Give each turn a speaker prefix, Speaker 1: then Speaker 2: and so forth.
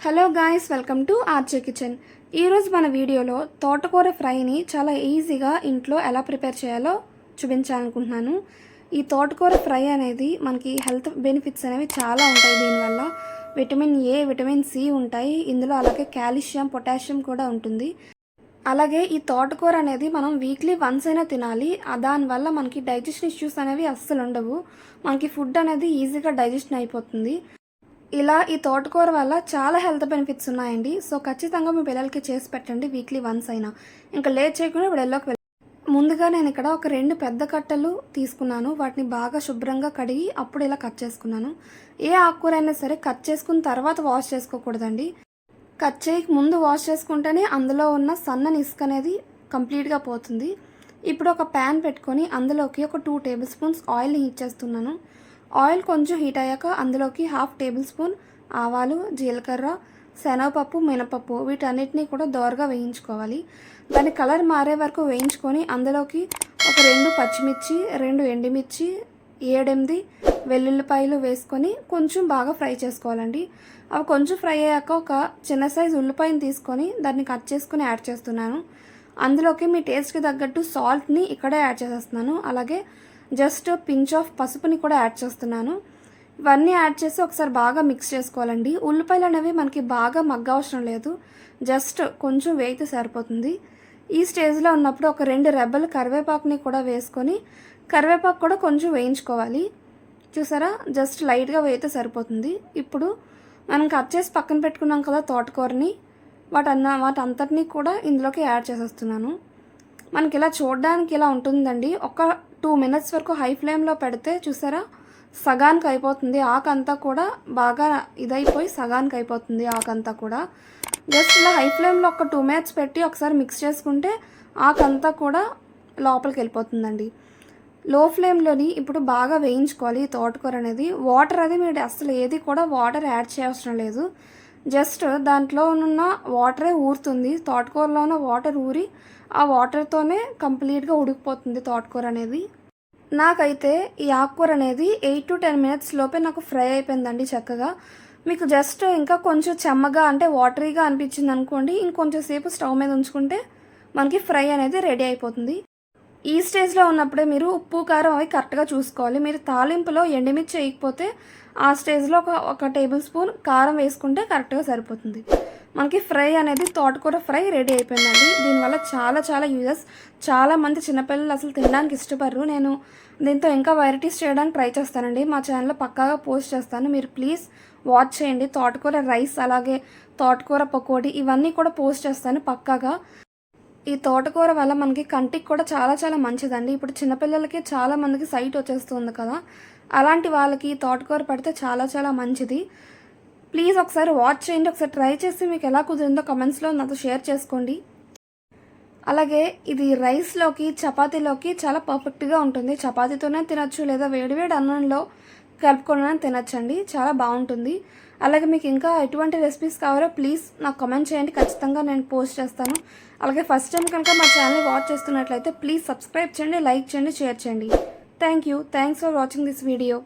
Speaker 1: Hello guys welcome to Arche kitchen. ఈరోజు మన వీడియోలో తోటకూర ఫ్రైని చాలా ఈజీగా ఇంట్లో ఎలా ప్రిపేర్ చేయాలో చూపించాలనుకుంటున్నాను. ఈ తోటకూర ఫ్రై అనేది మనకి హెల్త్ బెనిఫిట్స్ అనేవి చాలా ఉంటాయి దీనివల్ల. విటమిన్ ఏ విటమిన్ సి ఉంటాయి. ఇందులో అలాగే కాల్షియం పొటాషియం కూడా ఉంటుంది. అలాగే ఈ తోటకూర అనేది మనం వీక్లీ వన్స్ అయినా తినాలి. దానివల్ల మనకి డైజెషన్ ఇష్యూస్ అనేవి అస్సలు ఉండవు. మనకి ఫుడ్ అనేది ఈజీగా డైజెషన్ అయిపోతుంది. ఇలా ఈ తోటకూర వల్ల చాలా హెల్త్ బెనిఫిట్స్ ఉన్నాయండి. సో ఖచ్చితంగా మీ పిల్లలకి చేసి పెట్టండి వీక్లీ వన్స్ అయినా. ఇంకా లేట్ చేయకుండా ఇప్పుడు ఎల్లోకి వెళ్ళి ముందుగా నేను ఇక్కడ ఒక రెండు పెద్ద కట్టలు తీసుకున్నాను. వాటిని బాగా శుభ్రంగా కడిగి అప్పుడు ఇలా కట్ చేసుకున్నాను. ఏ ఆకుకూర అయినా సరే కట్ చేసుకున్న తర్వాత వాష్ చేసుకోకూడదండి. కట్ చేయక ముందు వాష్ చేసుకుంటేనే అందులో ఉన్న సన్నని ఇసుక అనేది కంప్లీట్గా పోతుంది. ఇప్పుడు ఒక ప్యాన్ పెట్టుకొని అందులోకి ఒక టూ టేబుల్ స్పూన్స్ ఆయిల్ని హీట్ చేస్తున్నాను. ఆయిల్ కొంచెం హీట్ అయ్యాక అందులోకి హాఫ్ టేబుల్ స్పూన్ ఆవాలు జీలకర్ర శనగపప్పు మినపప్పు వీటన్నిటిని కూడా దోరగా వేయించుకోవాలి. దాని కలర్ మారే వరకు వేయించుకొని అందులోకి ఒక రెండు పచ్చిమిర్చి రెండు ఎండిమిర్చి ఏడెనిమిది వెల్లుల్లిపాయలు వేసుకొని కొంచెం బాగా ఫ్రై చేసుకోవాలండి. అవి కొంచెం ఫ్రై అయ్యాక ఒక చిన్న సైజు ఉల్లిపాయను తీసుకొని దాన్ని కట్ చేసుకొని యాడ్ చేస్తున్నాను. అందులోకి మీ టేస్ట్కి తగ్గట్టు సాల్ట్ని ఇక్కడే యాడ్ చేసేస్తున్నాను. అలాగే జస్ట్ పించ్ ఆఫ్ పసుపుని కూడా యాడ్ చేస్తున్నాను. ఇవన్నీ యాడ్ చేసి ఒకసారి బాగా మిక్స్ చేసుకోవాలండి. ఉల్లిపాయలు అనేవి మనకి బాగా మగ్గ అవసరం లేదు. జస్ట్ కొంచెం వేయితే సరిపోతుంది. ఈ స్టేజ్లో ఉన్నప్పుడు ఒక రెండు రెబ్బలు కరివేపాకుని కూడా వేసుకొని కరివేపాకు కూడా కొంచెం వేయించుకోవాలి. చూసారా? జస్ట్ లైట్గా వేయితే సరిపోతుంది. ఇప్పుడు మనం కట్ చేసి పక్కన పెట్టుకున్నాం కదా తోటకూరని వాటన్న వాటంతటినీ కూడా ఇందులోకి యాడ్ చేసేస్తున్నాను. మనకి ఇలా చూడడానికి ఇలా ఉంటుందండి. ఒక టూ మినిట్స్ వరకు హై ఫ్లేమ్లో పెడితే చూసారా? సగానికి అయిపోతుంది. ఆకంతా కూడా బాగా ఇదైపోయి సగానికి అయిపోతుంది ఆకంతా కూడా. జస్ట్ ఇలా హై ఫ్లేమ్లో ఒక టూ మినిట్స్ పెట్టి ఒకసారి మిక్స్ చేసుకుంటే ఆకంతా కూడా లోపలికి వెళ్ళిపోతుందండి. లో ఫ్లేమ్లోని ఇప్పుడు బాగా వేయించుకోవాలి ఈ తోటకూర అనేది. వాటర్ అది మీరు అసలు ఏది కూడా వాటర్ యాడ్ చేయవసరం లేదు. జస్ట్ దాంట్లో ఉన్న వాటరే ఊరుతుంది. తోటకూరలో ఉన్న వాటర్ ఊరి ఆ వాటర్తోనే కంప్లీట్గా ఉడికిపోతుంది తోటకూర అనేది. నాకైతే ఈ ఆకుకూర అనేది ఎయిట్ టు టెన్ మినిట్స్ లోపే నాకు ఫ్రై అయిపోయిందండి చక్కగా. మీకు జస్ట్ ఇంకా కొంచెం చెమ్మగా అంటే వాటరీగా అనిపించింది అనుకోండి ఇంకొంచెం సేపు స్టవ్ మీద ఉంచుకుంటే మనకి ఫ్రై అనేది రెడీ అయిపోతుంది. ఈ స్టేజ్లో ఉన్నప్పుడే మీరు ఉప్పు కారం అవి కరెక్ట్గా చూసుకోవాలి. మీరు తాలింపులో ఎండుమిర్చి వేయకపోతే ఆ స్టేజ్లో ఒక ఒక టేబుల్ స్పూన్ కారం వేసుకుంటే కరెక్ట్గా సరిపోతుంది. మనకి ఫ్రై అనేది తోటకూర ఫ్రై రెడీ అయిపోయిందండి. దీనివల్ల చాలా చాలా యూజెస్. చాలామంది చిన్నపిల్లలు అసలు తినడానికి ఇష్టపడరు. నేను దీంతో ఇంకా వెరైటీస్ చేయడానికి ట్రై చేస్తానండి. మా ఛానల్లో పక్కాగా పోస్ట్ చేస్తాను. మీరు ప్లీజ్ వాచ్ చేయండి. తోటకూర రైస్ అలాగే తోటకూర పకోడీ ఇవన్నీ కూడా పోస్ట్ చేస్తాను పక్కాగా. ఈ తోటకూర వల్ల మనకి కంటికి కూడా చాలా చాలా మంచిదండి. ఇప్పుడు చిన్నపిల్లలకి చాలా మందికి సైట్ వచ్చేస్తుంది కదా. అలాంటి వాళ్ళకి ఈ తోటకూర పడితే చాలా చాలా మంచిది. ప్లీజ్ ఒకసారి వాచ్ చేయండి. ఒకసారి ట్రై చేసి మీకు ఎలా కుదిరిందో కమెంట్స్లో నాతో షేర్ చేసుకోండి. అలాగే ఇది రైస్లోకి చపాతీలోకి చాలా పర్ఫెక్ట్గా ఉంటుంది. చపాతీతోనే తినచ్చు లేదా వేడివేడి అన్నంలో కలుపుకొని తినచ్చండి. చాలా బాగుంటుంది. అలాగే మీకు ఇంకా ఎటువంటి రెసిపీస్ కావాలో ప్లీజ్ నాకు కమెంట్ చేయండి. ఖచ్చితంగా నేను పోస్ట్ చేస్తాను. అలాగే ఫస్ట్ టైం కనుక మా ఛానల్ని వాచ్ చేస్తున్నట్లయితే ప్లీజ్ సబ్స్క్రైబ్ చేయండి లైక్ చేయండి షేర్ చేయండి. Thank you thanks for watching this video